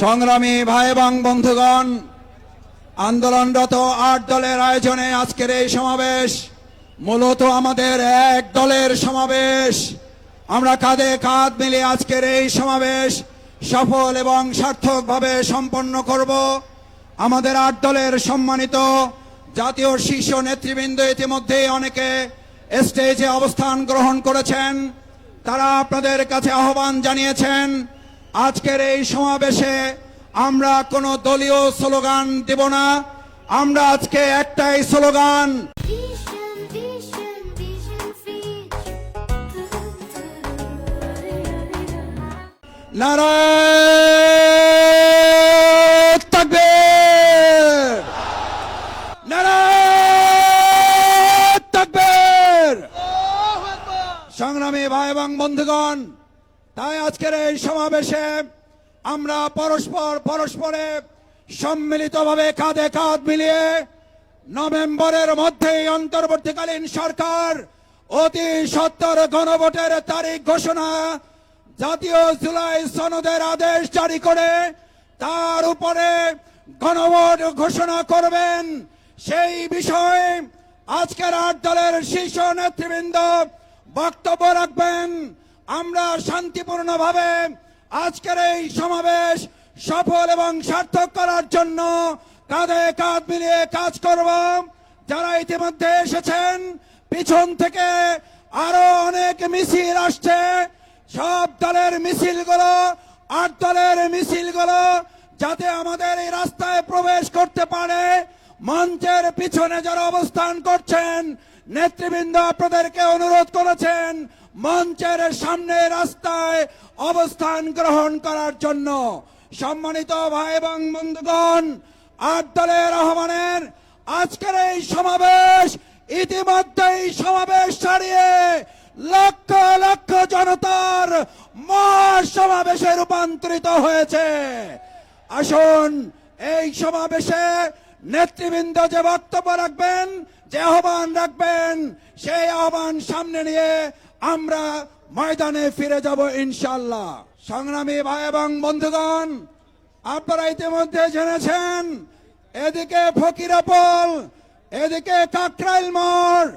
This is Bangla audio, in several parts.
সংগ্রামী ভাই এবং বন্ধুগণ, আন্দোলনরত আট দলের আয়োজনে আজকের এই সমাবেশ মূলত আমাদের এক দলের সমাবেশ। আমরা কাঁধে কাঁধ মিলে আজকের এই সমাবেশ সফল এবং সার্থকভাবে সম্পন্ন করব। আমাদের আট দলের সম্মানিত জাতীয় শীর্ষ নেতৃবৃন্দ ইতিমধ্যে অনেকে স্টেজে অবস্থান গ্রহণ করেছেন। তারা আপনাদের কাছে আহ্বান জানিয়েছেন আজকের এই সমাবেশে আমরা কোনো দলীয় স্লোগান দেব না। আমরা আজকে একটাই স্লোগান. নারায়ণ তাকবীর সংগ্রামী ভাই এবং বন্ধুগণ তাই আজকের এই সমাবেশে আমরা পরস্পর পরস্পরে সম্মিলিতভাবে কাঁধে কাঁধ মিলিয়ে নভেম্বরের মধ্যেই অন্তর্বর্তীকালীন সরকার অতি সত্তর গণভোটের তারিখ ঘোষণা জাতীয় জুলাই সনদের আদেশ জারি করে তার উপরে গণভোট ঘোষণা করবেন। সেই বিষয়ে আজকের আট দলের শীর্ষ নেতৃবৃন্দ বক্তব্য রাখবেন। আমরা শান্তিপূর্ণভাবে আজকের এই সমাবেশ সফল এবং সার্থক করার জন্য কাঁধে কাঁধ মিলিয়ে কাজ করব। যারা ইতিমধ্যে এসেছেন, পিছন থেকে আরও অনেক মিছিল আসছে। সব দলের মিছিলগুলো, আট দলের মিছিলগুলো যাতে আমাদের এই রাস্তায় প্রবেশ করতে পারে। মঞ্চের পিছনে যারা অবস্থান করছেন, নেতৃবৃন্দ আপনাদেরকে অনুরোধ করেছেন মঞ্চের সামনে রাস্তায় অবস্থান গ্রহণ করার জন্য সম্মানিত ভাই এবং বন্ধুগণ, আট দলের আহ্বানের আজকের এই সমাবেশ ইতিমধ্যেই সমাবেশ ছাড়িয়ে লক্ষ লক্ষ জনতার মহাসমাবেশে রূপান্তরিত হয়েছে। আসুন, এই সমাবেশে নেতৃবৃন্দ যে বক্তব্য রাখবেন, যে আহ্বান রাখবেন, সেই আহ্বান সামনে নিয়ে আমরা ময়দানে ফিরে যাব ইনশাল্লাহ সংগ্রামী ভাই এবং বন্ধুগণ, আপনারা ইতিমধ্যে জেনেছেন, এদিকে ফকিরাপল, এদিকে কাকরাইল মোড়,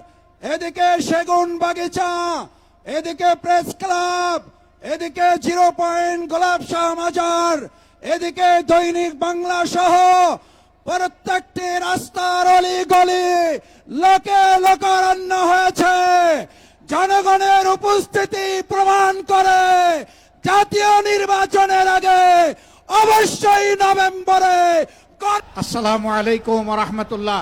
এদিকে সেগুন বাগিচা, এদিকে প্রেস ক্লাব, এদিকে জিরো পয়েন্ট গোলাপ শাহ মাজার, এদিকে দৈনিক বাংলা সহ প্রত্যেকটি রাস্তার অলি গলি লোকে লোকারণ্য হয়েছে। জনগণের উপস্থিতি প্রমাণ করে জাতীয় নির্বাচনের আগে অবশ্যই নভেম্বরে আসসালামু আলাইকুম রহমতুল্লাহ।